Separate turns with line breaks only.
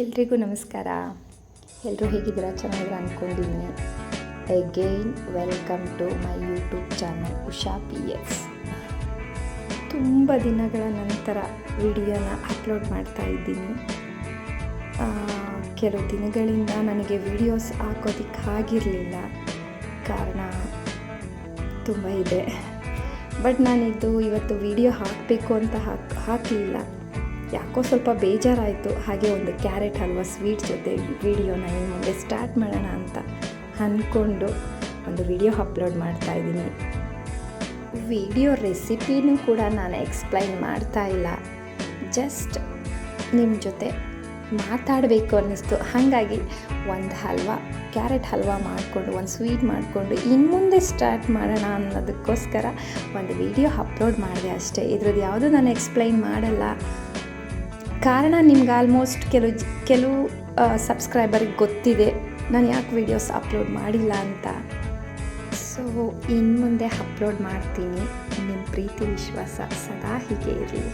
ಎಲ್ರಿಗೂ ನಮಸ್ಕಾರ. ಎಲ್ಲರೂ ಹೇಗಿದ್ದೀರಾ? ಚೆನ್ನಾಗಿದ್ದೀರಾ ಅಂದ್ಕೊಂಡಿದ್ದೀನಿ again welcome to my YouTube channel Usha P S ತುಂಬ ದಿನಗಳ ನಂತರ ವಿಡಿಯೋನ ಅಪ್ಲೋಡ್ ಮಾಡ್ತಾ ಇದ್ದೀನಿ. ಕೆಲವು ದಿನಗಳಿಂದ ನನಗೆ ವಿಡಿಯೋಸ್ ಹಾಕೋದಕ್ಕೆ ಆಗಿರಲಿಲ್ಲ. ಕಾರಣ ತುಂಬ ಇದೆ. ಬಟ್ ನಾನಿದು ಇವತ್ತು ವಿಡಿಯೋ ಹಾಕಬೇಕು ಅಂತ ಹಾಕ್, ಹಾಕಲಿಲ್ಲ. ಯಾಕೋ ಸ್ವಲ್ಪ ಬೇಜಾರಾಯಿತು. ಹಾಗೆ ಒಂದು ಕ್ಯಾರೆಟ್ ಹಲ್ವಾ ಸ್ವೀಟ್ ಜೊತೆ ವಿಡಿಯೋನ ಇನ್ನು ಮುಂದೆ ಸ್ಟಾರ್ಟ್ ಮಾಡೋಣ ಅಂತ ಅಂದ್ಕೊಂಡು ಒಂದು ವಿಡಿಯೋ ಅಪ್ಲೋಡ್ ಮಾಡ್ತಾ ಇದ್ದೀನಿ. ವಿಡಿಯೋ ರೆಸಿಪಿನೂ ಕೂಡ ನಾನು ಎಕ್ಸ್ಪ್ಲೈನ್ ಮಾಡ್ತಾ ಇಲ್ಲ. ಜಸ್ಟ್ ನಿಮ್ಮ ಜೊತೆ ಮಾತಾಡಬೇಕು ಅನ್ನಿಸ್ತು. ಹಾಗಾಗಿ ಒಂದು ಹಲ್ವಾ, ಕ್ಯಾರೆಟ್ ಹಲ್ವಾ ಮಾಡಿಕೊಂಡು, ಒಂದು ಸ್ವೀಟ್ ಮಾಡಿಕೊಂಡು ಇನ್ನು ಮುಂದೆ ಸ್ಟಾರ್ಟ್ ಮಾಡೋಣ ಅನ್ನೋದಕ್ಕೋಸ್ಕರ ಒಂದು ವಿಡಿಯೋ ಅಪ್ಲೋಡ್ ಮಾಡಿದೆ ಅಷ್ಟೇ. ಇದ್ರದ್ದು ಯಾವುದೂ ನಾನು ಎಕ್ಸ್ಪ್ಲೈನ್ ಮಾಡಲ್ಲ. ಕಾರಣ ನಿಮ್ಗೆ ಆಲ್ಮೋಸ್ಟ್ ಕೆಲವು ಕೆಲವು ಸಬ್ಸ್ಕ್ರೈಬರಿಗೆ ಗೊತ್ತಿದೆ. ನಾನು ಯಾಕೆ ವೀಡಿಯೋಸ್ ಅಪ್ಲೋಡ್ ಮಾಡಿಲ್ಲ ಅಂತ. ಸೊ ಇನ್ನು ಮುಂದೆ ಅಪ್ಲೋಡ್ ಮಾಡ್ತೀನಿ. ನಿಮ್ಮ ಪ್ರೀತಿ, ವಿಶ್ವಾಸ ಸದಾ ಹೀಗೆ ಇರಲಿ.